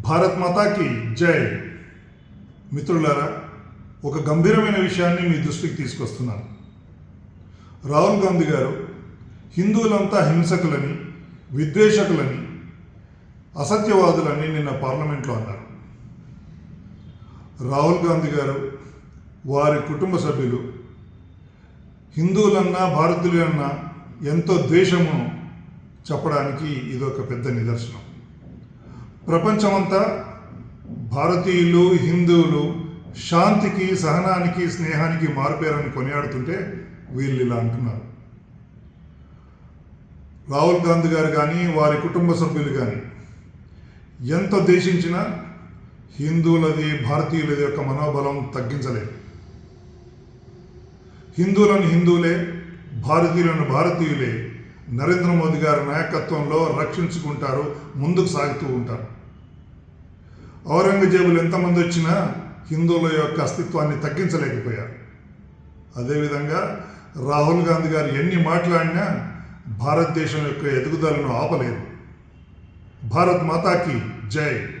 భారత్ మాతాకి జై. మిత్రులారా ఒక గంభీరమైన విషయాన్ని మీ దృష్టికి తీసుకొస్తున్నాను. రాహుల్ గాంధీ గారు హిందువులంతా హింసకులని విద్వేషకులని అసత్యవాదులని నిన్న పార్లమెంట్లో అన్నారు. రాహుల్ గాంధీ గారు వారి కుటుంబ సభ్యులు హిందువులన్నా భారతీయులన్నా ఎంతో ద్వేషము చెప్పడానికి ఇదొక పెద్ద నిదర్శనం. ప్రపంచమంతా భారతీయులు హిందువులు శాంతికి సహనానికి స్నేహానికి మారుపేరని కొనియాడుతుంటే వీళ్ళు ఇలా అంటున్నారు. రాహుల్ గాంధీ గారు కానీ వారి కుటుంబ సభ్యులు కానీ ఎంత దేశించినా హిందువులది భారతీయులది యొక్క మనోబలం తగ్గించలేదు. హిందువులను హిందువులే భారతీయులను భారతీయులే నరేంద్ర మోదీ గారి నాయకత్వంలో రక్షించుకుంటారు ముందుకు సాగుతూ ఉంటారు. ఔరంగజేబులు ఎంతమంది వచ్చినా హిందువుల యొక్క అస్తిత్వాన్ని తగ్గించలేకపోయారు. అదేవిధంగా రాహుల్ గాంధీ గారు ఎన్ని మాట్లాడినా భారతదేశం యొక్క ఎదుగుదలను ఆపలేదు. భారత్ మాతాకి జై.